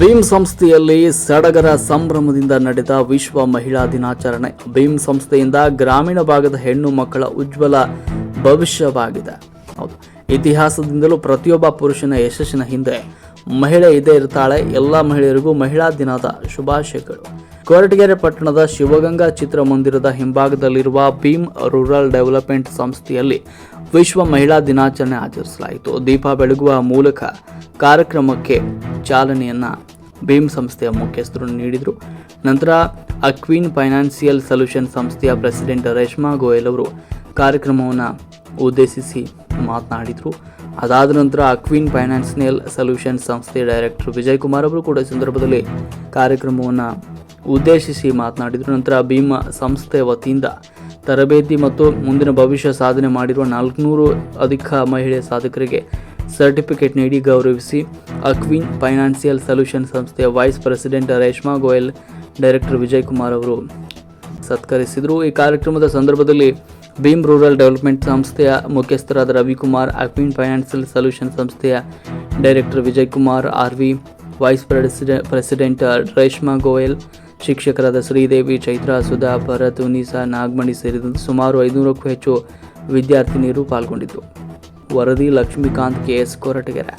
ಭೀಮ್ ಸಂಸ್ಥೆಯಲ್ಲಿ ಸಡಗರ ಸಂಭ್ರಮದಿಂದ ನಡೆದ ವಿಶ್ವ ಮಹಿಳಾ ದಿನಾಚರಣೆ. ಭೀಮ್ ಸಂಸ್ಥೆಯಿಂದ ಗ್ರಾಮೀಣ ಭಾಗದ ಹೆಣ್ಣು ಮಕ್ಕಳ ಉಜ್ವಲ ಭವಿಷ್ಯವಾಗಿದೆ. ಹೌದು, ಇತಿಹಾಸದಿಂದಲೂ ಪ್ರತಿಯೊಬ್ಬ ಪುರುಷನ ಯಶಸ್ಸಿನ ಹಿಂದೆ ಮಹಿಳೆ ಇದೇ ಇರ್ತಾಳೆ. ಎಲ್ಲ ಮಹಿಳೆಯರಿಗೂ ಮಹಿಳಾ ದಿನದ ಶುಭಾಶಯಗಳು. ಕೊರಟಗೆರೆ ಪಟ್ಟಣದ ಶಿವಗಂಗಾ ಚಿತ್ರಮಂದಿರದ ಹಿಂಭಾಗದಲ್ಲಿರುವ ಭೀಮ್ ರೂರಲ್ ಡೆವಲಪ್ಮೆಂಟ್ ಸಂಸ್ಥೆಯಲ್ಲಿ ವಿಶ್ವ ಮಹಿಳಾ ದಿನಾಚರಣೆ ಆಚರಿಸಲಾಯಿತು. ದೀಪ ಬೆಳಗುವ ಮೂಲಕ ಕಾರ್ಯಕ್ರಮಕ್ಕೆ ಚಾಲನೆಯನ್ನ ಭೀಮ್ ಸಂಸ್ಥೆಯ ಮುಖ್ಯಸ್ಥರು ನೀಡಿದರು. ನಂತರ ಅಕ್ವೀನ್ ಫೈನಾನ್ಸಿಯಲ್ ಸೊಲ್ಯೂಷನ್ ಸಂಸ್ಥೆಯ ಪ್ರೆಸಿಡೆಂಟ್ ರೇಷ್ಮಾ ಗೋಯಲ್ ಅವರು ಕಾರ್ಯಕ್ರಮವನ್ನು ಉದ್ದೇಶಿಸಿ ಮಾತನಾಡಿದರು. ಅದಾದ ನಂತರ ಅಕ್ವೀನ್ ಫೈನಾನ್ಸಿಯಲ್ ಸೊಲ್ಯೂಷನ್ ಸಂಸ್ಥೆಯ ಡೈರೆಕ್ಟರ್ ವಿಜಯ್ ಕುಮಾರ್ ಅವರು ಕೂಡ ಸಂದರ್ಭದಲ್ಲಿ ಕಾರ್ಯಕ್ರಮವನ್ನು ಉದ್ದೇಶಿಸಿ ಮಾತನಾಡಿದರು. ನಂತರ ಭೀಮ ಸಂಸ್ಥೆ ವತಿಯಿಂದ ತರಬೇತಿ ಮತ್ತು ಮುಂದಿನ ಭವಿಷ್ಯ ಸಾಧನೆ ಮಾಡಿರುವ ನಾಲ್ಕುನೂರು ಅಧಿಕ ಮಹಿಳೆಯ ಸಾಧಕರಿಗೆ ಸರ್ಟಿಫಿಕೇಟ್ ನೀಡಿ ಗೌರವಿಸಿ ಅಕ್ವಿನ್ ಫೈನಾನ್ಸಿಯಲ್ ಸೊಲ್ಯೂಷನ್ ಸಂಸ್ಥೆಯ vice president Reshma Goyal, director Vijay Kumar ಅವರು ಸತ್ಕರಿಸಿದರು. ಈ ಕಾರ್ಯಕ್ರಮದ ಸಂದರ್ಭದಲ್ಲಿ ಭೀಮ್ ರೂರಲ್ ಡೆವಲಪ್ಮೆಂಟ್ ಸಂಸ್ಥೆಯ ಮುಖ್ಯಸ್ಥರಾದ ರವಿಕುಮಾರ್, ಅಕ್ವಿನ್ ಫೈನಾನ್ಷಿಯಲ್ ಸೊಲ್ಯೂಷನ್ ಸಂಸ್ಥೆಯ director Vijay Kumar R V vice preside, president Reshma Goyal, ಶಿಕ್ಷಕರಾದ ಶ್ರೀದೇವಿ, ಚೈತ್ರ, ಸುಧಾ, ಭರತ್, ಉನಿಸಾ, ನಾಗಮಣಿ ಸೇರಿದಂತೆ ಸುಮಾರು ಐದುನೂರಕ್ಕೂ ಹೆಚ್ಚು ವಿದ್ಯಾರ್ಥಿನಿಯರು ಪಾಲ್ಗೊಂಡಿದ್ದರು. ವರದಿ ಲಕ್ಷ್ಮೀಕಾಂತ್ ಕೆ ಎಸ್ ಕೊರಟಗೆರೆ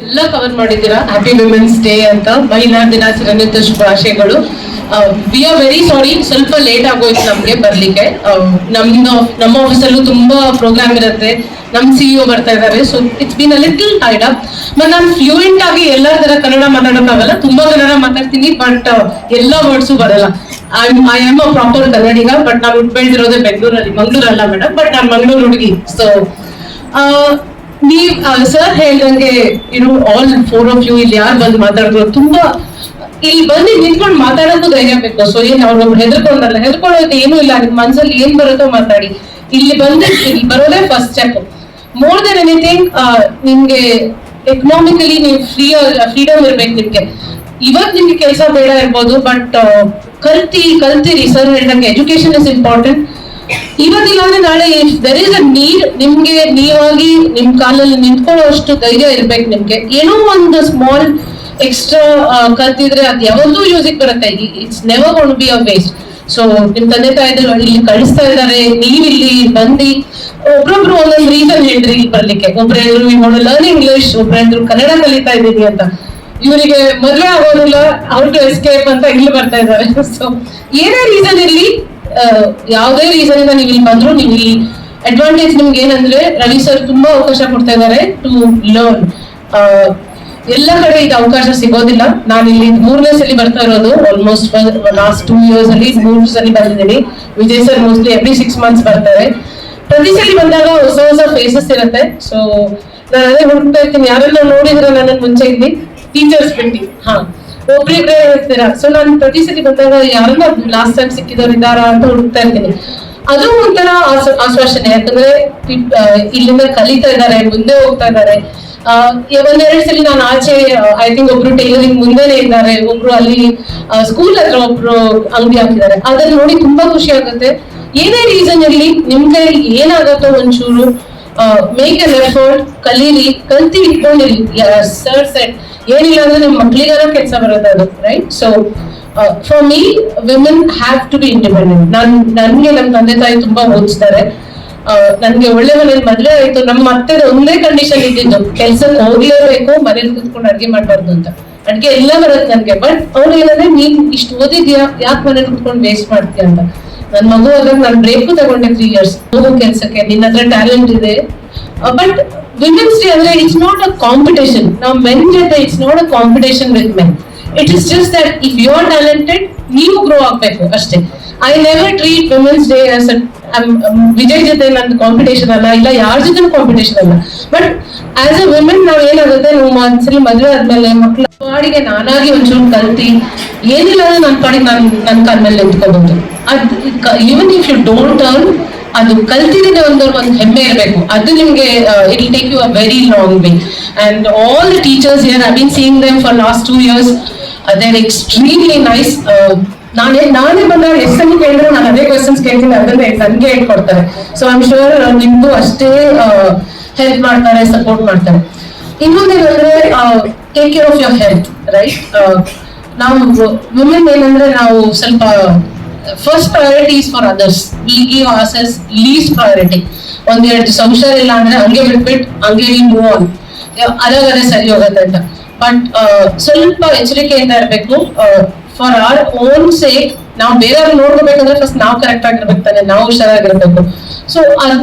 ಎಲ್ಲ ಕವರ್ ಮಾಡಿದ್ದೀರಾ? ಹ್ಯಾಪಿ ವಿಮೆನ್ಸ್ ಡೇ ಅಂತ. ಮಹಿಳಾ ದಿನಾಚರಣೆ ಶುಭಾಶಯಗಳು ವಿ ಆರ್ ವೆರಿ ಸಾರಿ ಸ್ವಲ್ಪ ಲೇಟ್ ಆಗೋಯ್ತು ನಮ್ಗೆ ಬರ್ಲಿಕ್ಕೆ. ಆ, ನಮ್ದು ನಮ್ಮ ಆಫೀಸಲ್ಲೂ ತುಂಬಾ ಪ್ರೋಗ್ರಾಮ್ ಇರುತ್ತೆ. ನಮ್ ಒ ಬರ್ತಾ ಇದ್ದಾರೆ. So it's been a little tied up but ನಾನು ಫ್ಲೂಯೆಂಟ್ ಆಗಿ ಎಲ್ಲ ತರ ಕನ್ನಡ ಮಾತಾಡೋಕ್ಕಾಗಲ್ಲ ತುಂಬಾ ಕನ್ನಡ ಮಾತಾಡ್ತೀನಿ ಬಟ್ ಎಲ್ಲ ವರ್ಡ್ಸು ಬರಲ್ಲ. I I am a proper Kannadiga but ನಾವು ಬೆಳೆದಿರೋದೇ ಬೆಂಗಳೂರಲ್ಲಿ ಮಂಗಳೂರಲ್ಲ ಮೇಡಮ್ ಬಟ್ ನಾನು ಮಂಗಳೂರು ಹುಡುಗಿ. ಸೊ ನೀವ್ ಸರ್ ಹೇಳ್ದಂಗೆ ಇನ್ನು ಆಲ್ ಫೋರ್ ಆಫ್ ಯು ಇಲ್ಲಿ ಯಾರು ಬಂದು ಮಾತಾಡಿದ್ರು ತುಂಬಾ ಇಲ್ಲಿ ಬಂದು ನಿಂತ್ಕೊಂಡು ಮಾತಾಡೋದು ಧೈರ್ಯ ಬೇಕು. ಸೊ ಏನ್ ಅವ್ರೊಬ್ರು ಹೆದರ್ಕೊಂಡಲ್ಲ ಹೆದರ್ಕೊಳ್ಳೋದು ಏನು ಇಲ್ಲ. ನಿಮ್ ಮನ್ಸಲ್ಲಿ ಏನ್ ಬರುತ್ತೋ ಮಾತಾಡಿ. ಇಲ್ಲಿ ಬಂದು, ಇಲ್ಲಿ ಬರೋದೇ first step more than anything ನಿಮ್ಗೆ ಎಕನಾಮಿಕಲಿ ನೀವು ಫ್ರೀ ಫ್ರೀಡಮ್ ಇರ್ಬೇಕು ನಿಮ್ಗೆ. ಇವತ್ ನಿಮ್ಗೆ ಕೆಲಸ ಬೇಡ ಇರ್ಬೋದು ಬಟ್ ಕಲ್ತಿ, ಕಲ್ತಿರಿ. ಸರ್ ಹೇಳಿದಂಗೆ ಎಜುಕೇಶನ್ ಇಸ್ ಇಂಪಾರ್ಟೆಂಟ್ ಇವತ್ತಿಲ್ಲ ಅಂದ್ರೆ ನಾಳೆ ದರ್ ಇಸ್ ಅ ನೀಡ್ ನಿಮ್ಗೆ ನೀವಾಗಿ, ನಿಮ್ ಕಾಲಲ್ಲಿ ನಿಂತ್ಕೊಳ್ಳೋ ಅಷ್ಟು ಧೈರ್ಯ ಇರ್ಬೇಕು ನಿಮ್ಗೆ. ಏನೋ ಒಂದು ಸ್ಮಾಲ್ ಎಕ್ಸ್ಟ್ರಾ ಕಲ್ತಿದ್ರೆ ಅದು ಯಾವತ್ತೂ ಯೂಸಿಗೆ ಬರುತ್ತೆ. It's never gonna be a waste so ನಿಮ್ ತಂದೆ ತಾಯಿದ್ರು ಇಲ್ಲಿ ಕಳಿಸ್ತಾ ಇದ್ದಾರೆ. ನೀವ್ ಇಲ್ಲಿ ಬಂದು. ಒಬ್ರೊಬ್ರು ಒಂದೊಂದು ರೀಸನ್ ಹೇಳ್ರಿ ಇಲ್ಲಿ ಬರ್ಲಿಕ್ಕೆ. ಒಬ್ರು ಹೇಳಿದ್ರು ಲರ್ನ್ ಇಂಗ್ಲಿಷ್ ಒಬ್ರು ಹೇಳಿದ್ರು, ಕನ್ನಡ ಕಲಿತಾ ಇದೀನಿ ಅಂತ. ಇವರಿಗೆ ಮದ್ವೆ ಆಗೋದಿಲ್ಲ, ಅವ್ರಿಗೆ ಎಸ್ಕೇಪ್ ಅಂತ ಇಲ್ಲಿ ಬರ್ತಾ ಇದ್ದಾರೆ. ಸೊ ಏನೇ ರೀಸನ್ ಇರ್ಲಿ ಯಾವುದೇ ರೀಸನ್ ಇಂದ ನೀವು ಇಲ್ಲಿ ಬಂದ್ರು, ನೀವು ಇಲ್ಲಿ ಅಡ್ವಾಂಟೇಜ್ ನಿಮ್ಗೆ ಏನಂದ್ರೆ ರವಿ ಸರ್ ತುಂಬಾ ಅವಕಾಶ ಕೊಡ್ತಾ ಇದ್ದಾರೆ ಟು ಲರ್ನ್ ಎಲ್ಲ ಕಡೆ ಇದು ಅವಕಾಶ ಸಿಗೋದಿಲ್ಲ. ನಾನು ಇಲ್ಲಿ ಮೂರನೇ ಸಲ ಬರ್ತಾ ಇರೋದು ಆಲ್ಮೋಸ್ಟ್ ಲಾಸ್ಟ್ ಟೂ ಇಯರ್ಸ್ ಅಲ್ಲಿ ಮೂರು ಸಲ ಬಂದಿದ್ದೀನಿ. Vijay sir mostly every six months ಬರ್ತಾರೆ. ಪ್ರತಿ ಸಲ ಬಂದಾಗ ಹೊಸ ಹೊಸ ಫೇಸಸ್ ಇರುತ್ತೆ. ಸೊ ನಾನು ಅದೇ ಹುಡುಕ್ತಾ ಇರ್ತೀನಿ. ಯಾರೆಲ್ಲ ನೋಡಿದ್ರೆ ನನ್ನ ಮುಂಚೆ ಇಲ್ಲಿ ಟೀಚರ್ಸ್ ಬಿಟ್ಟು. ಹಾ ಒಬ್ರಿಬ್ರೆ ಇರ್ತೀರಾ? ಸೊ ನಾನು ಪ್ರತಿ ಸಲ ಬಂದಾಗ ಯಾರನ್ನ ಲಾಸ್ಟ್ ಟೈಮ್ ಸಿಕ್ಕಿದವ್ರು ಇದ್ದಾರಾ ಅಂತ ಹುಡುಕ್ತಾ ಇರ್ತೀನಿ. ಅದು ಒಂಥರ ಆಶ್ವ- ಆಶ್ವಾಸನೆ. ಯಾಕಂದ್ರೆ ಇಲ್ಲಿಂದ ಕಲಿತಾ ಇದ್ದಾರೆ, ಮುಂದೆ ಹೋಗ್ತಾ ಇದ್ದಾರೆ. ಒಂದೆರಡು ಸಲ ನಾನು ಆಚೆ ಐ ಥಿಂಕ್ ಒಬ್ರು ಟೈಲರಿಂಗ್ ಮುಂದೆನೆ ಇದ್ದಾರೆ, ಒಬ್ರು ಅಲ್ಲಿ ಸ್ಕೂಲ್ ಹತ್ರ ಒಬ್ರು ಅಂಗಡಿ ಹಾಕಿದ್ದಾರೆ. ಅದನ್ನ ನೋಡಿ ತುಂಬಾ ಖುಷಿ ಆಗುತ್ತೆ. ಏನೇ ರೀಸನ್ ಇರ್ಲಿ, ನಿಮ್ ಕೈಲಿ ಏನಾಗತ್ತೋ ಒಂಚೂರು ಮೇಕ್ ಅನ್ ಎಫರ್ಟ್ ಕಲೀಲಿ, ಕಲ್ತಿ ಇಟ್ಕೊಂಡಿರಿ. ಸರ್ ಸೆಟ್ ಏನಿಲ್ಲ ಅಂದ್ರೆ ನಿಮ್ ಮಕ್ಳಿಗಾರ ಕೆಲಸ ಬರುತ್ತೆ ಅದು right so for me women have to be independent ನನ್, ನನ್ಗೆ ನಮ್ ತಂದೆ ತಾಯಿ ತುಂಬಾ ಓದಿಸ್ತಾರೆ. ನನ್ಗೆ ಒಳ್ಳೆ ಮನೇಲಿ ಮದ್ವೆ ಆಯ್ತು. ನಮ್ಮ ಅತ್ತೆ ಒಂದೇ ಕಂಡೀಷನ್ ಇದ್ದಿದ್ದು. ಕೆಲ್ಸಕ್ಕೆ ಹೋಗ್ಲೇಬೇಕು ಮನೇಲಿ ಕುತ್ಕೊಂಡು ಅಡ್ಗೆ ಮಾಡ್ಬಾರ್ದು ಅಂತ. ಅಡ್ಗೆ ಎಲ್ಲ ಬರುತ್ತೆ ನನ್ಗೆ. ಬಟ್ ಅವ್ರು ಏನಂದ್ರೆ ನೀನ್ ಇಷ್ಟು ಓದಿದ್ಯಾ? ಯಾಕೆ ಮನೇಲಿ ಕುತ್ಕೊಂಡು ವೇಸ್ಟ್ ಮಾಡ್ತೀಯ? ಅಂತ. ನನ್ ಮಗು ಆದಾಗ ನಾನು ಬ್ರೇಕು ತಗೊಂಡೆ ತ್ರೀ ಇಯರ್ಸ್ ಹೋಗೋ ಕೆಲ್ಸಕ್ಕೆ. ನಿನ್ನ ಹತ್ರ ಟ್ಯಾಲೆಂಟ್ ಇದೆ. ಬಟ್ ವಿಮೆನ್ಸ್ ಡೇ ಅಂದ್ರೆ ಇಟ್ಸ್ ನಾಟ್ ಅ ಕಾಂಪಿಟೇಷನ್ ನಾವು ಮೆನ್ ಜೊತೆ it's not a competition with men it is just that if you are talented ನೀವು ಗ್ರೋ ಆಗ್ಬೇಕು ಅಷ್ಟೇ. I never treat women's day as Vijay ಜೊತೆ ನಂದು competition ಅಲ್ಲ, ಇಲ್ಲ ಯಾರ ಜೊತೆ ಕಾಂಪಿಟೇಷನ್ ಅಲ್ಲ. ಬಟ್ ಆಸ್ ಅ ವುಮೆನ್ ನಾವ್ ಏನಾಗುತ್ತೆ? ನಾವು ಒಂದ್ಸಲಿ ಮದ್ವೆ ಆದ್ಮೇಲೆ ಮಕ್ಳ ಪಾಡಿಗೆ ನಾನಾಗಿ ಒಂಚೂರು ಕಲ್ತಿ, ಏನಿಲ್ಲ ಅಂದ್ರೆ ನನ್ನ ಪಾಡಿಗೆ ನಾನು ನನ್ನ ಕಾಲ ಮೇಲೆ ನಿಂತ್ಕೋಬಹುದು ಅದ್ even if you don't earn ಅದು ಕಲ್ತಿದ್ರೆ ಒಂದು ಒಂದು ಹೆಮ್ಮೆ ಇರಬೇಕು. ಅದು ನಿಮ್ಗೆ it take you a very long way and all the teachers here I been seeing them for last two years they're extremely nice ನಾನೇ ನಾನೇ ಬಂದಾಗ ಎಷ್ಟು ಸಲ ಕೇಳಿದ್ರೆ ನಾನು ಅದೇ ಕ್ವಶನ್ಸ್ ಕೇಳ್ತೀನಿ, ಅದನ್ನೇ ನನಗೆ ಹೇಳ್ಕೊಡ್ತಾರೆ. ಸೊ ಆಮ್ ಶೋರ್ ನಿಮ್ದು ಅಷ್ಟೇ ಹೆಲ್ಪ್ ಮಾಡ್ತಾರೆ ಸಪೋರ್ಟ್ ಮಾಡ್ತಾರೆ. ಇನ್ನೊಂದೇನಂದ್ರೆ take care of your health right ನಾವು ವುಮೆನ್ ಏನಂದ್ರೆ ನಾವು ಸ್ವಲ್ಪ first priorities for others we give ourselves least priority ಒಂದೆರಡು ಸಂಸಾರ ಇಲ್ಲ ಅಂದ್ರೆ ಹಂಗೆ ಬಿಟ್ಬಿಟ್ಟು ಹಂಗೆ ಮೂವ್ ಆನ್ ಅದಾಗದೇ ಸರಿ ಹೋಗುತ್ತೆ ಅಂತ. ಬಟ್ ಸ್ವಲ್ಪ ಎಚ್ಚರಿಕೆಯಿಂದ ಇರಬೇಕು. ಫಾರ್ ಆರ್ ಓನ್ ಸೇಕ್ ನಾವು ಬೇರೆಯವ್ರು ನೋಡ್ಕೋಬೇಕಂದ್ರೆ ಫಸ್ಟ್ ನಾವು ಕರೆಕ್ಟ್ ಆಗಿರ್ಬೇಕು ತಾನೆ, ನಾವು ಹುಷಾರಾಗಿರ್ಬೇಕು. ಸೊ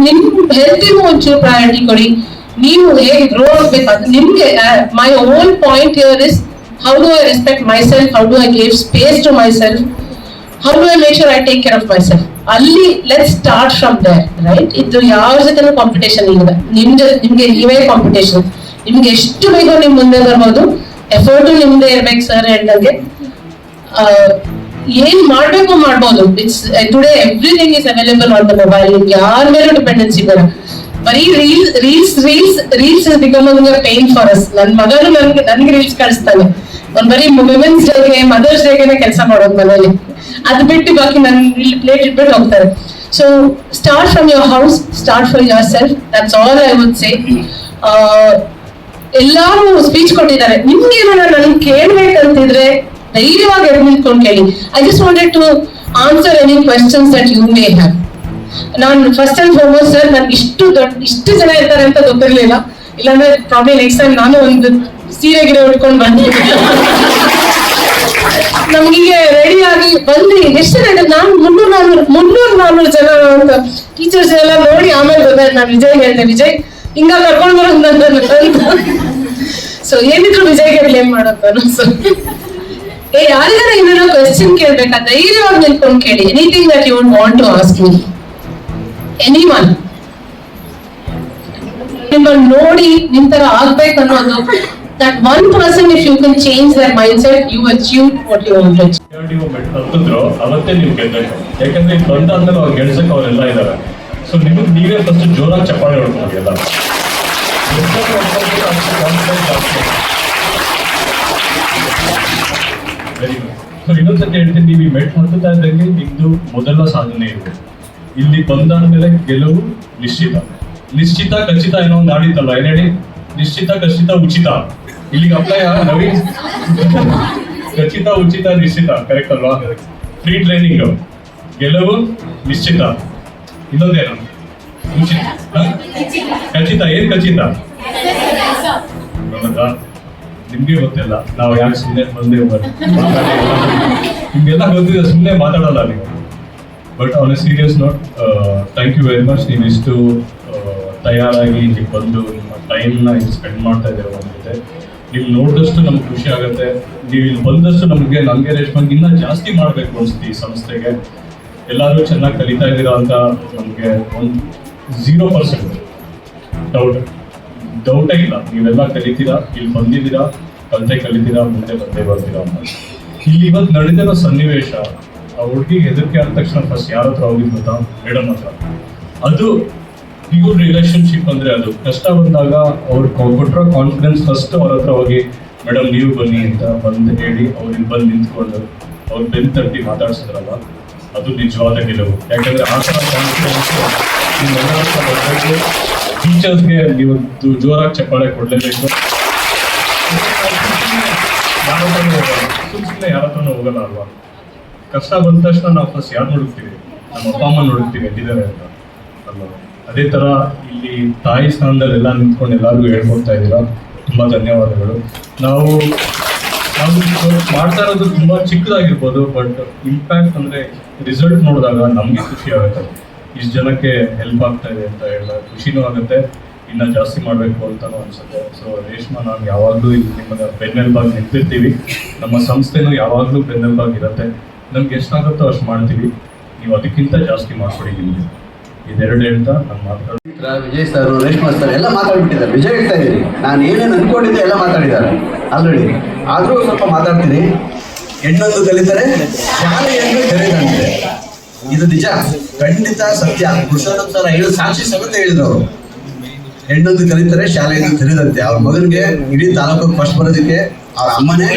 ನಿಮ್ ಹೆಲ್ತಿಗೂ ಒಂಚೂರು ಪ್ರಯಾರಿಟಿ ಕೊಡಿ. ನೀವು ಹೇಗೆ ಗ್ರೋ ಆಗ್ಬೇಕು ಅದು ನಿಮ್ಗೆ my own point here is how do I respect my self how do I give space to my self how do I make sure I take care of my self ಅಲ್ಲಿ let start from there right ಇದು ಯಾವ ಜೊತೆ competition ಇಲ್ಲ ನಿಮ್ ಜೊತೆ ನಿಮ್ಗೆ ನೀವೇ competition ನಿಮ್ಗೆ ಎಷ್ಟು ಬೇಕೋ ನಿಮ್ ಮುಂದೆ ಬರ್ಬೋದು? ಎಫರ್ಟು ನಿಮ್ದೇ ಇರ್ಬೇಕು ಸರ್ ಹೇಳ್ದಂಗೆ. ಏನ್ ಮಾಡ್ಬೇಕು ಮಾಡ್ಬೋದು. It's today everything is available on the mobile ನಿಮ್ಗೆ ಯಾರ ಮೇಲೂ ಡಿಪೆಂಡೆನ್ಸಿ ಬರ ಬರೀ reels reels reels reels become pain for us ನನ್ ಮಗನು ನನ್ಗೆ ನನ್ಗೆ ರೀಲ್ಸ್ ಕಳಿಸ್ತಾನೆ. ಒಂದ್ ಬರೀ ವುಮೆನ್ಸ್ ಡೇಗೆ ಮದರ್ಸ್ ಡೇಗೆ ಕೆಲಸ ಮಾಡೋದು ಮನೇಲಿ. ಅದ್ ಬಿಟ್ಟು ಬಾಕಿ ನನ್ ಪ್ಲೇಟ್ ಇಟ್ಬಿಟ್ಟು ಹೋಗ್ತಾರೆ. So start from your house start from your self that's all I would say ಎಲ್ಲಾರು ಸ್ಪೀಚ್ ಕೊಟ್ಟಿದ್ದಾರೆ. ನಿಮ್ಗೆ ಏನಾರ ನನ್ ಕೇಳ್ಬೇಕಂತಿದ್ರೆ ಧೈರ್ಯವಾಗಿ ಎದ್ದು ನಿಂತ್ಕೊಂಡು ಕೇಳಿ. I just wanted to answer any questions that you may have ನಾನು ಫಸ್ಟ್ ಅಂಡ್ ಫಾರ್ಮೋಸ್ಟ್ ಸರ್ ನನ್ಗೆ ಇಷ್ಟು ದೊಡ್ಡ, ಇಷ್ಟು ಜನ ಇರ್ತಾರೆ ಅಂತ ಗೊತ್ತಿರಲಿಲ್ಲ. ಇಲ್ಲಾಂದ್ರೆ ಪ್ರಾಬ್ಲಮ್ ನೆಕ್ಸ್ಟ್ ಟೈಮ್ ನಾನು ಒಂದು ಸೀರೆ ಗಿಡ ಉಟ್ಕೊಂಡು ಬಂದ್ಬಿಟ್ಟಿದ್ದೆ ನಮ್ಗೆ ರೆಡಿ ಆಗಿ ಬಂದು ಎಷ್ಟು ಜನ ನಾನು ಮುನ್ನೂರ್ ನಾನೂರು ಮುನ್ನೂರ್ ನಾನೂರು ಜನ ಅಂತ ಟೀಚರ್ಸ್ ಎಲ್ಲ ನೋಡಿ ಆಮೇಲೆ ಗೊತ್ತಾಯ್ತು ನಾನು ವಿಜಯ್ ಹೇಳಿದೆ, ವಿಜಯ್, ಹಿಂಗ ಕರ್ಕೊಂಡು ಬರೋದು ನನ್ನ ಸೊ ಏನಿದ್ರು ವಿಜಯ್ಗೆ ಬ್ಲೇಮ್ ಮಾಡೋದು ನಾನು ಸೊ ಯಾರಿಗಾರ ಏನಾರ ಕ್ವೆಶ್ಚನ್ ಕೇಳ್ಬೇಕಾ? ಧೈರ್ಯವಾಗಿ ನಿಂತ್ಕೊಂಡು ಕೇಳಿ. Anything that you want to ask me any one ನಿಮ್ಮನ್ನು ನೋಡಿ ನಿಮ್ ತರ ಆಗ್ಬೇಕು ಅನ್ನೋದು. That one person if you can change their mind set you achieve what you want ನೀವು ಹತ್ತಿದ್ರು ಅವತ್ತೇ ನೀವು ಗೆದ್ದಕ್ಕೆ ಯಾಕಂದ್ರೆ ಇಲ್ಲಿ ಅಂದ್ರೆ ಅವ್ರು ಗೆಲ್ಸಕ್ಕೆ ಅವರೆಲ್ಲ ಇದ್ದಾರೆ ಸೊ ನಿಮಗೆ ನೀವೇ ಫಸ್ಟ್ ಜೋರಾಗಿ ಚಪ್ಪಾಳೆ ಹೊಡ್ಕೊಂಡು ಎಲ್ಲ ವೆರಿ ಗುಡ್ ಸೊ ಇನ್ನೊಂದ್ಸತಿ ಹೇಳ್ತೀನಿ ನೀವು ಈ ಮೆಟ್ ಹತ್ತುತ್ತಾ ಇದ್ದಂಗೆ ನಿಮ್ದು ಮೊದಲ ಸಾಧನೆ ಇದೆ. ಇಲ್ಲಿ ಬಂದಾದ್ಮೇಲೆ ಗೆಲುವು ನಿಶ್ಚಿತ. ನಿಶ್ಚಿತ ಖಚಿತ ಏನೋ ಒಂದು ಆಡಿತ್ತಲ್ಲ ಏನ್ ಹೇಳಿ? ನಿಶ್ಚಿತ ಖಚಿತ ಉಚಿತ. ಇಲ್ಲಿಗೆ ಅಪ್ಲೈ ನವೀನ್? ಖಚಿತ ಉಚಿತ ನಿಶ್ಚಿತ. ಕರೆಕ್ಟ್ ಅಲ್ವಾ? ಫ್ರೀ ಟ್ರೈನಿಂಗ್ ಗೆಲುವು ನಿಶ್ಚಿತ. ಇನ್ನೊಂದೇನು? ಉಚಿತ? ಖಚಿತ. ಏನ್ ಖಚಿತ? ನಿಮ್ಗೆ ಗೊತ್ತಿಲ್ಲ. ನಾವು ಯಾಕೆ ಸುಮ್ಮನೆ ಬಂದೇ ನಿಮ್ಗೆಲ್ಲ ಗೊತ್ತಿದೆ ಸುಮ್ಮನೆ ಮಾತಾಡಲ್ಲ ನೀವು. But on a serious note thank you very much ನೀವು ಇಷ್ಟು ತಯಾರಾಗಿ ಇಲ್ಲಿ ಬಂದು ನಿಮ್ಮ ಟೈಮ್ನ ಇಲ್ಲಿ ಸ್ಪೆಂಡ್ ಮಾಡ್ತಾ ಇದ್ದೀರ ನಮ್ಮ ಜೊತೆ. ನೀವು ನೋಡಿದಷ್ಟು ನಮ್ಗೆ ಖುಷಿ ಆಗುತ್ತೆ. ನೀವು ಇಲ್ಲಿ ಬಂದಷ್ಟು ನಮಗೆ ನನಗೆ ರೇಷ್ಮೆ ಇನ್ನೂ ಜಾಸ್ತಿ ಮಾಡಬೇಕು ಅನಿಸ್ತು ಈ ಸಂಸ್ಥೆಗೆ. ಎಲ್ಲರೂ ಚೆನ್ನಾಗಿ ಕಲಿತಾ ಇದ್ದೀರಾ ಅಂತ ನಮಗೆ ಒಂದು ಝೀರೋ ಪರ್ಸೆಂಟ್ ಡೌಟ್ ಡೌಟೇ ಇಲ್ಲ ನೀವೆಲ್ಲ ಕಲಿತೀರಾ? ಇಲ್ಲಿ ಬಂದಿದ್ದೀರಾ? ಕಲಿತೆ ಕಲಿತೀರಾ? ಮುಂದೆ ಬಂದೇ ಬರ್ತೀರಾ ಅಂತ. ಇಲ್ಲಿ ಇವತ್ತು ನಡೆದಿರೋ ಸನ್ನಿವೇಶ, ಆ ಹುಡುಗಿ ಹೆದರಿಕೆ ಆದ ತಕ್ಷಣ ಫಸ್ಟ್ ಯಾರ ಹತ್ರ ಹೋಗಿದ್ ಗೊತ್ತಾ? ಮೇಡಮ್ ಹತ್ರ. ಅದು ಪ್ಯೂರ್ ರಿಲೇಶನ್ಶಿಪ್ ಅಂದ್ರೆ ಅದು. ಕಷ್ಟ ಬಂದಾಗ ಅವ್ರು ಕೊಟ್ಟಿರೋ ಕಾನ್ಫಿಡೆನ್ಸ್ ಫಸ್ಟ್ ಅವ್ರ ಹತ್ರ ಹೋಗಿ, ಮೇಡಮ್, ನೀವು ಬನ್ನಿ ಅಂತ ಬಂದು ಹೇಳಿ ಅವ್ರಿಗೆ ಬಂದು ನಿಂತ್ಕೊಂಡು ಅವ್ರು ಬೆನ್ ತಟ್ಟಿ ಮಾತಾಡ್ಸಿದ್ರಲ್ಲ, ಅದು ನಿಜವಾದ ಗೆಲುವು. ಯಾಕಂದ್ರೆ ಆ ಥರ ಕಾನ್ಫಿಡೆನ್ಸ್ ಟೀಚರ್ಸ್ಗೆ ದು- ಜೋರಾಗಿ ಚಪ್ಪಾಳೆ ಕೊಡಲೇಬೇಕು. ಸುಮ್ಮನೆ ಯಾರ ಹೋಗಲ್ಲ ಅಲ್ವಾ? ಕಷ್ಟ ಬಂದ ತಕ್ಷಣ ನಾವು ಫಸ್ಟ್ ಯಾರು ನೋಡುತ್ತೀವಿ ನಮ್ಮ ಅಪ್ಪ, ಅಮ್ಮ ನೋಡುತ್ತೀವಿ ಎಲ್ಲಿದ್ದಾರೆ ಅಂತ. ಅಲ್ವಾ? ಅದೇ ತರ ಇಲ್ಲಿ ತಾಯಿ ಸ್ಥಾನದಲ್ಲಿ ಎಲ್ಲ ನಿಂತ್ಕೊಂಡು ಎಲ್ಲರಿಗೂ ಹೇಳ್ಕೊಡ್ತಾ ಇದ್ದೀರಾ. ತುಂಬಾ ಧನ್ಯವಾದಗಳು. ನಾವು ನಾವು ಇವತ್ತು ಮಾಡ್ತಾ ಇರೋದು ತುಂಬಾ ಚಿಕ್ಕದಾಗಿರ್ಬೋದು, ಬಟ್ ಇಂಪ್ಯಾಕ್ಟ್ ಅಂದ್ರೆ ರಿಸಲ್ಟ್ ನೋಡಿದಾಗ ನಮಗೆ ಖುಷಿ ಆಗುತ್ತೆ. ಇಷ್ಟು ಜನಕ್ಕೆ ಹೆಲ್ಪ್ ಆಗ್ತಾ ಇದೆ ಅಂತ ಹೇಳಿದಾಗ ಖುಷಿನೂ ಆಗುತ್ತೆ. ಇನ್ನ ಜಾಸ್ತಿ ಮಾಡಬೇಕು ಅಂತಾನು ಅನ್ಸುತ್ತೆ. ಸೊ ರೇಷ್ಮಾ ನಾವು ಯಾವಾಗಲೂ ಇಲ್ಲಿ ನಿಮ್ಮನ್ನ ಬೆನ್ನೆಲುಬಾಗಿ ನಿಂತಿರ್ತೀವಿ. ನಮ್ಮ ಸಂಸ್ಥೆನೂ ಯಾವಾಗಲೂ ಬೆನ್ನೆಲುಬಾಗಿ ಇರುತ್ತೆ. ನಮ್ಗೆ ಎಷ್ಟಾಗುತ್ತೋ ಅಷ್ಟು ಮಾಡ್ತೀವಿ. ನೀವು ಅದಕ್ಕಿಂತ ಜಾಸ್ತಿ ಮಾಡ್ಕೊಡಿ ನಿಮಗೆ. ಇದೆರಡು ಹೇಳ್ತಾ ನಾನು ಮಾತಾಡೋದು ವಿಜಯ್ ಸರ್, ರೇಷ್ಮಾ ಸರ್ ಎಲ್ಲ ಮಾತಾಡ್ಬಿಟ್ಟಿದ್ದಾರೆ. ವಿಜಯ್ ಹೇಳ್ತಾ ಇದ್ದೀನಿ. ನಾನು ಏನೇನು ಅನ್ಕೊಂಡಿದ್ದೆ ಎಲ್ಲ ಮಾತಾಡಿದ್ದಾರೆ. ಆಲ್ರೆಡಿ ಆದರೂ ಸ್ವಲ್ಪ ಮಾತಾಡ್ತೀನಿ. ಹೆಣ್ಣೊಂದು ಕಲಿತಾರೆ. ಶಾಲೆಯನ್ನು ಇದು ನಿಜ. ಖಂಡಿತ ಸತ್ಯ. ಪುರುಷೋತ್ತರ ಸರ್ ಹೇಳಿದ ಸಾಕ್ಷಿ ಸಮೇತ ಹೇಳಿದ್ರು ಅವರು. ಹೆಣ್ಣೊಂದು ಕಲಿತರೆ ಶಾಲೆಯನ್ನು ಕಲಿದಂತೆ ಅವ್ರ ಮಗನಿಗೆ ಇಡೀ ತಾಲೂಕು ಫಸ್ಟ್ ಬರೋದಕ್ಕೆ ಅವ್ರ ಅಮ್ಮನೇ.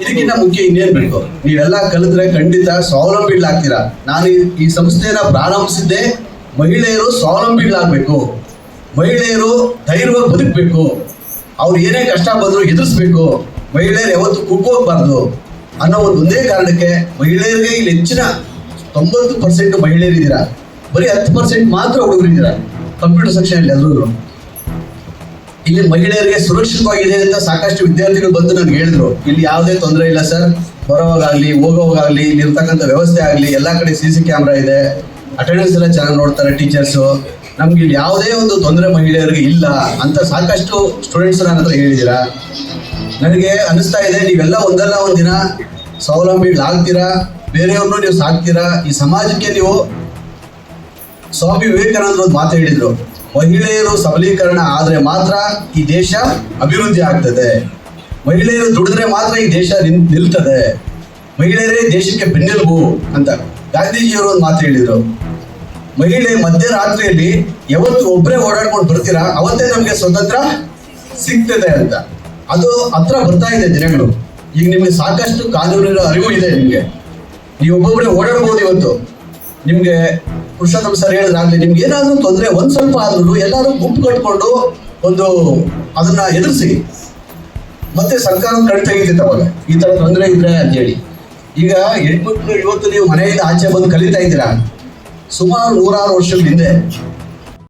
ಇದಕ್ಕಿಂತ ಮುಖ್ಯ ಇನ್ನೇನ್ ಬೇಕು? ನೀವೆಲ್ಲ ಕಲಿತ್ರೆ ಖಂಡಿತ ಸ್ವಾವಲಂಬಿಗಳಾಗ್ತೀರಾ? ನಾನು ಈ- ಈ ಸಂಸ್ಥೆಯನ್ನ ಪ್ರಾರಂಭಿಸಿದ್ದೆ ಮಹಿಳೆಯರು ಸ್ವಾವಲಂಬಿಗಳಾಗ್ಬೇಕು. ಮಹಿಳೆಯರು ಧೈರ್ಯವಾಗಿ ಬದುಕಬೇಕು. ಅವ್ರು ಏನೇ ಕಷ್ಟ ಬಂದ್ರು ಎದುರಿಸ್ಬೇಕು ಮಹಿಳೆಯರು ಯಾವತ್ತು ಕುಗ್ಗೋಗ್ಬಾರ್ದು ಅನ್ನೋ ಒಂದು ಒಂದೇ ಕಾರಣಕ್ಕೆ ಮಹಿಳೆಯರಿಗೆ ಇಲ್ಲಿ ಹೆಚ್ಚಿನ ತೊಂಬತ್ತು ಪರ್ಸೆಂಟ್ ಮಹಿಳೆಯರಿದ್ದೀರಾ ಬರೀ ಹತ್ತು ಪರ್ಸೆಂಟ್ ಮಾತ್ರ ಹುಡುಗರಿದ್ದೀರಾ ಕಂಪ್ಯೂಟರ್ ಸೆಕ್ಷನ್ ಎಲ್ಲರೂ ಇಲ್ಲಿ ಮಹಿಳೆಯರಿಗೆ ಸುರಕ್ಷಿತವಾಗಿದೆ ಅಂತ ಸಾಕಷ್ಟು ವಿದ್ಯಾರ್ಥಿಗಳು ಬಂದು ನನಗೆ ಹೇಳಿದ್ರು. ಇಲ್ಲಿ ಯಾವುದೇ ತೊಂದರೆ ಇಲ್ಲ ಸರ್. ಬರೋವಾಗಲಿ ಹೋಗೋವಾಗಲಿ, ಇಲ್ಲಿ ಇರ್ತಕ್ಕಂಥ ವ್ಯವಸ್ಥೆ ಆಗಲಿ, ಎಲ್ಲ ಕಡೆ ಸಿ ಸಿ ಕ್ಯಾಮ್ರಾ ಇದೆ. ಅಟೆಂಡೆನ್ಸ್ ಎಲ್ಲ ಚೆನ್ನಾಗಿ ನೋಡ್ತಾರೆ ಟೀಚರ್ಸು ನಮ್ಗೆ ಇಲ್ಲಿ ಯಾವುದೇ ಒಂದು ತೊಂದರೆ ಮಹಿಳೆಯರಿಗೆ ಇಲ್ಲ ಅಂತ ಸಾಕಷ್ಟು ಸ್ಟೂಡೆಂಟ್ಸ್ ನನ್ನ ಹತ್ರ ಹೇಳಿದ್ದೀರಾ? ನನಗೆ ಅನಿಸ್ತಾ ಇದೆ, ನೀವೆಲ್ಲ ಒಂದಲ್ಲ ಒಂದಿನ ಸ್ವಾವಲಂಬಿಗಳಾಗ್ತೀರಾ ಬೇರೆಯವ್ರನ್ನೂ ನೀವು ಸಾಕ್ತೀರಾ? ಈ ಸಮಾಜಕ್ಕೆ ನೀವು ಸ್ವಾಮಿ ವಿವೇಕಾನಂದ ಒಂದು ಮಾತು ಹೇಳಿದ್ರು, ಮಹಿಳೆಯರು ಸಬಲೀಕರಣ ಆದರೆ ಮಾತ್ರ ಈ ದೇಶ ಅಭಿವೃದ್ಧಿ ಆಗ್ತದೆ. ಮಹಿಳೆಯರು ದುಡಿದ್ರೆ ಮಾತ್ರ ಈ ದೇಶ ನಿಲ್- ನಿಲ್ತದೆ. ಮಹಿಳೆಯರೇ ದೇಶಕ್ಕೆ ಬೆನ್ನೆಲುಬು ಅಂತ ಗಾಂಧೀಜಿಯವರು ಒಂದು ಮಾತು ಹೇಳಿದರು. ಮಹಿಳೆ ಮಧ್ಯರಾತ್ರಿಯಲ್ಲಿ ಯಾವತ್ತು ಒಬ್ಬರೇ ಓಡಾಡ್ಕೊಂಡು ಬರ್ತೀರಾ, ಅವತ್ತೇ ನಮಗೆ ಸ್ವತಂತ್ರ ಸಿಗ್ತದೆ ಅಂತ. ಅದು ಹತ್ರ ಬರ್ತಾ ಇದೆ ದಿನಗಳು. ಈಗ ನಿಮಗೆ ಸಾಕಷ್ಟು ಕಾನೂನಿನ ಅರಿವು ಇದೆ ನಿಮಗೆ. ನೀವು ಒಬ್ಬೊಬ್ಬರೇ ಓಡಾಡ್ಬೋದು ಇವತ್ತು. ನಿಮಗೆ ಪುರುಷೋತ್ತಮ ಸರ್ ಹೇಳಿದ್ರಾಗ್ಲಿ, ನಿಮ್ಗೆ ಏನಾದರೂ ತೊಂದರೆ, ಒಂದ್ ಸ್ವಲ್ಪ ಆದ್ರೂ ಎಲ್ಲರೂ ಗುಂಪು ಕಟ್ಕೊಂಡು ಒಂದು ಅದನ್ನ ಎದುರಿಸಿ. ಮತ್ತೆ ಸರ್ಕಾರ ಕಣ್ ತೆಗೆದಿತ್ತು ಅವಾಗ ಈ ತರ ತೊಂದರೆ ಇದ್ರೆ ಅಂತೇಳಿ. ಈಗ ಹೆಣ್ಮಕ್ಳು ಇವತ್ತು ನೀವು ಮನೆಯಿಂದ ಆಚೆ ಬಂದು ಕಲಿತಾ ಇದ್ದೀರಾ? ಸುಮಾರು ನೂರಾರು ವರ್ಷಗಳ ಹಿಂದೆ